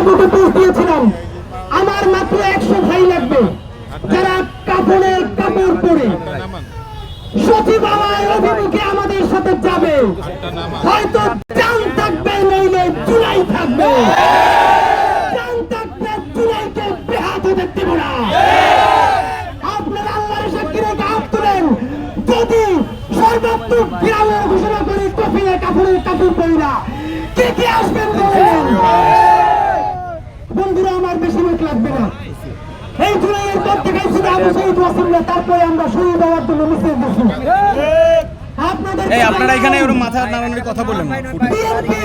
এয়ারপোর্টে পৌঁছিয়েছিলাম আমার মাত্র একশো ভাই লাগবে, যারা কাপড়ের কাপড় পরে। অভিমুখে আমাদের সাথে যাবে। হয়তো চান থাকবে, নইলে থাকবে। যদি সর্বাত্মক বিরামের ঘোষণা করি কফিলে কাপড়ের কাপড় পরিরা কে কে আসবেন বলেন? বন্ধুরা মিনিট লাগবে না এই জুলাইয়ের পর থেকে ছিল আবু শহীদ ওয়াসিমরা তারপরে আমরা শহীদ হওয়ার জন্য মিছিল দিচ্ছি আপনাদের এই আপনারা এখানে ওর মাথা নাড়ানোর কথা বললেন বিএনপি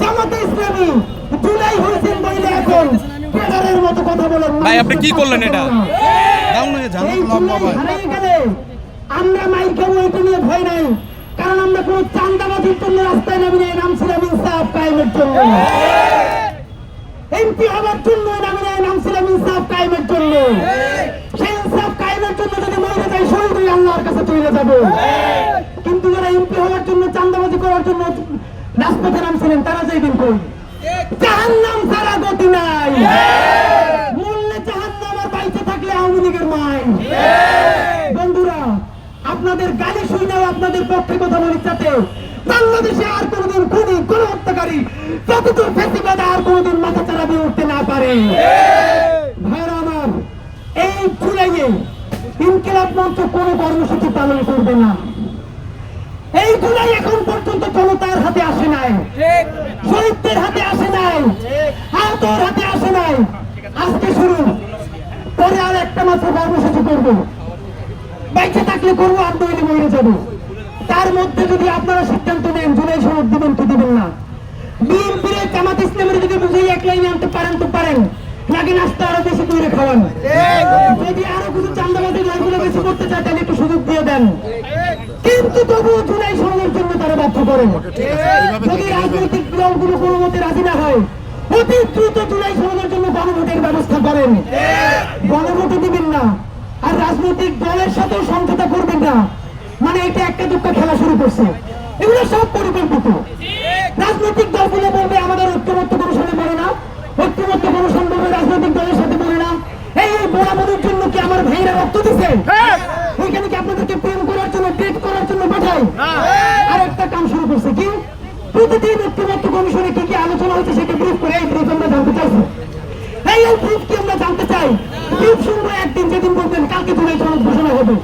জামাতে ইসলামী জুলাই হয়েছেন বলে এখন ফেডারের মতো কথা বলেন। ভাই, আপনি কি করলেন এটা? ডাউন যান এই জুলাই আমরা মাইর খাব নিয়ে ভয় নাই কারণ আমরা কোনো চান্দাবাজির জন্য রাস্তায় নামি নাই নামছিলাম ইনসাফ কায়েমের জন্য। এমপি হওয়ার জন্য চলে যাব। কিন্তু যারা এমপি হওয়ার জন্য চান্দাবাজি করার জন্য রাজপথে নামছিলেন, তারা কই? গতি নাই। মূল্যে আর বাইচে থাকলে আওয়ামী লীগের মাই বন্ধুরা, আপনাদের গালি শুনেও আপনাদের পক্ষে কথা বলি যাতে বাংলাদেশে আর কোনোদিন খুনি কোন হত্যাকারী ফেসিবাদ আর কোনোদিন মাথা চারা উঠতে না পারে। মঞ্চ কোনো কর্মসূচি পালন করবে না। এই জুলাই এখন পর্যন্ত জনতার হাতে আসে নাই। শহীদদের হাতে আসে নাই। আহতর হাতে আসে নাই। আজকে শুরু। পরে আর একটা মাত্র কর্মসূচি করব। বাইচে থাকলে করব, আর নইলে মরে যাব। তার মধ্যে যদি আপনারা সিদ্ধান্ত নেন, জুলাই সনদ দিবেন কি দিবেন না? বিএনপির জামাত ইসলামের যদি বুঝিয়ে এক লাইনে আনতে পারেন তো পারেন। নাকি নাস্তা আরও বেশি করে খাওয়ান? যদি আরও কিছু চান্দাবাজি দলগুলো বেশি করতে চায়, তাহলে একটু সুযোগ দিয়ে দেন। কিন্তু তবুও জুলাই সনদের জন্য তারা বাধ্য করেন। যদি রাজনৈতিক দলগুলো কোনো মতে রাজি না হয়, অতি দ্রুত জুলাই সনদের জন্য গণভোটের ব্যবস্থা করেন। গণভোটে দিবেন না, আর রাজনৈতিক দলের সাথেও সমঝোতা করবেন না। মানে এটা একটা দুঃখ খেলা শুরু করছে। এগুলো সব পরিকল্পিত। রাজনৈতিক দলগুলো বলবে, আমাদের না ঐক্যমত্য কমিশন বলবে রাজনৈতিক দলের সাথে বলে না। এই বোড়ামুড়ির জন্য কি আমার ভাইরা রক্ত দিছে? ওইখানে কি আপনাদেরকে প্রেম করার জন্য ডেট করার জন্য পাঠাই? আর একটা কাম শুরু করছে কি? প্রতিদিন ঐক্যমত্য কমিশনে কি কি আলোচনা হচ্ছে সেটা ব্রিফ করে এই ব্রিফ আমরা জানতে চাইছি। এই এই ব্রিফ কি আমরা জানতে চাই? ব্রিফ শুনব একদিন যেদিন বলবেন কালকে জুলাই সনদ ঘোষণা হবে।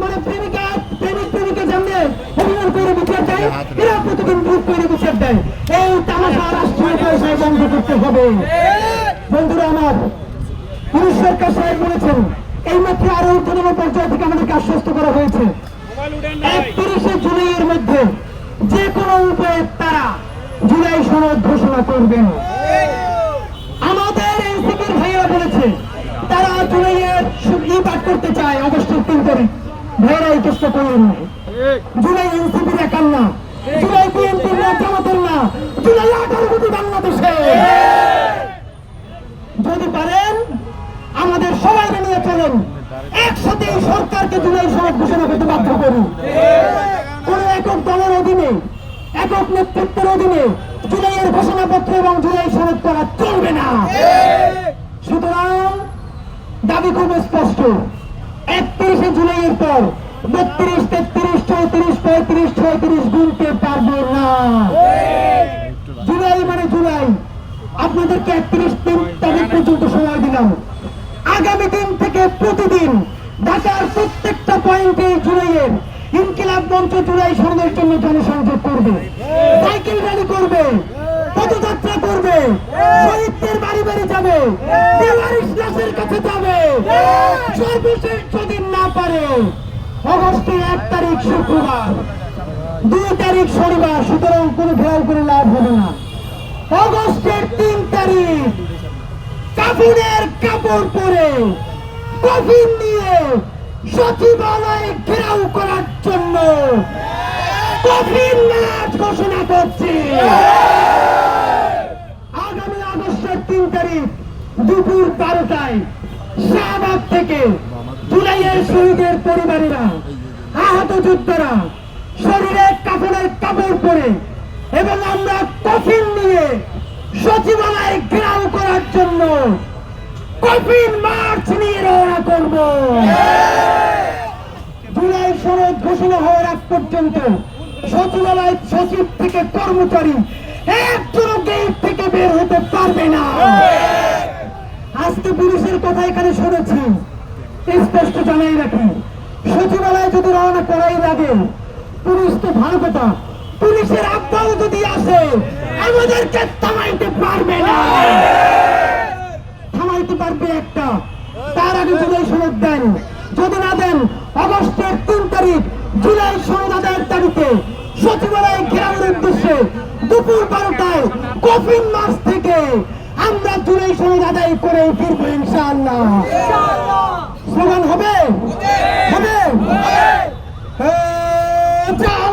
মানে প্রেমিকা প্রেমিক প্রেমিকা জানলে অভিমান করে বিচার দেয় এরা প্রতিদিন ব্রিফ করে বিচার দেয়। এই তামাশা রাষ্ট্রীয় পয়সায় বন্ধ করতে হবে। বন্ধুরা আমার সরকার সাহেব বলেছেন এই মাত্র আরও ঊর্ধ্বতন পর্যায় থেকে আমাদেরকে আশ্বস্ত করা হয়েছে। জুলাইয়ের মধ্যে যে কোনো উপায়ে তারা জুলাই সনদ ঘোষণা করবেন। আমাদের এনসিপির ভাইয়েরা বলেছে, তারা জুলাইয়ের ই করতে চায় অগস্টের তিন তারিখ। ভাইয়েরা এই চেষ্টা জুলাই এনসিপির একার না জুলাই বিএনপির না জামাতের জুলাই আঠারো কোটি বাংলাদেশে। যদি পারেন, আমাদের সবাই নিয়ে চলেন, একসাথে সরকারকে জুলাই সনদ ঘোষণা করতে বাধ্য করুন। কোন একক দলের অধীনে, একক নেতৃত্বের অধীনে জুলাইয়ের ঘোষণাপত্র এবং জুলাই সনদ করা চলবে না। সুতরাং দাবি খুব স্পষ্ট। একত্রিশে জুলাইয়ের পর বত্রিশ, তেত্রিশ, চৌত্রিশ, পঁয়ত্রিশ, ছয়ত্রিশ পারব না। জুলাই মানে জুলাই। আপনাদেরকে একত্রিশ তারিখ পর্যন্ত সময় দিলাম। আগামী দিন থেকে প্রতিদিন ঢাকার প্রত্যেকটা পয়েন্টে জুলাইয়ের ইনকিলাব মঞ্চ জুলাই সনদের জন্য জনসংযোগ করবে। সাইকেল র্যালি করবে, পদযাত্রা করবে, শহীদদের বাড়ি বাড়ি যাবে বেলারিশ লাশের কাছে যাবে। সর্বশেষ যদি না পারে, অগস্টের এক তারিখ শুক্রবার। দুই তারিখ শনিবার, সুতরাং কোনো ঘেরাও করে লাভ হবে না। অগস্টের তিন তারিখ কাপড়ের কাপড় পরে কফিন নিয়ে সচিবালয়ে ঘেরাও করার জন্য কফিন ম্যাচ ঘোষণা করছি। আগামী আগস্টের তিন তারিখ দুপুর বারোটায় শাহবাগ থেকে জুলাইয়ের শহীদের পরিবারেরা, আহত যোদ্ধারা শরীরে কাপড়ের কাপড় পরে এবং আমরা কফিন নিয়ে সচিবালয় ঘেরাও করার জন্য কফিন মার্চ নিয়ে রওনা করব। জুলাই সনদ ঘোষণা হওয়ার আগ পর্যন্ত সচিবালয় সচিব থেকে কর্মচারী একজন গেট থেকে বের হতে পারবে না। আজকে পুলিশের কথা এখানে শুনেছি। স্পষ্ট জানাই রাখি। সচিবালয় যদি রওনা করাই লাগে পুলিশ তো ভালো কথা পুলিশের আব্বাও যদি আসে আমাদেরকে থামাইতে পারবে না। থামাইতে পারবে একটা। তার আগে জুলাই সনদ দেন যদি না দেন অগস্টের তিন তারিখ জুলাই সনদ আদায়ের তারিখে সচিবালয় ঘেরানোর উদ্দেশ্যে দুপুর বারোটায় কফিন মাস থেকে আমরা জুলাই সনদ আদায় করে ফিরবো ইনশাআল্লাহ। স্লোগান হবে। হবে। Oh, Go!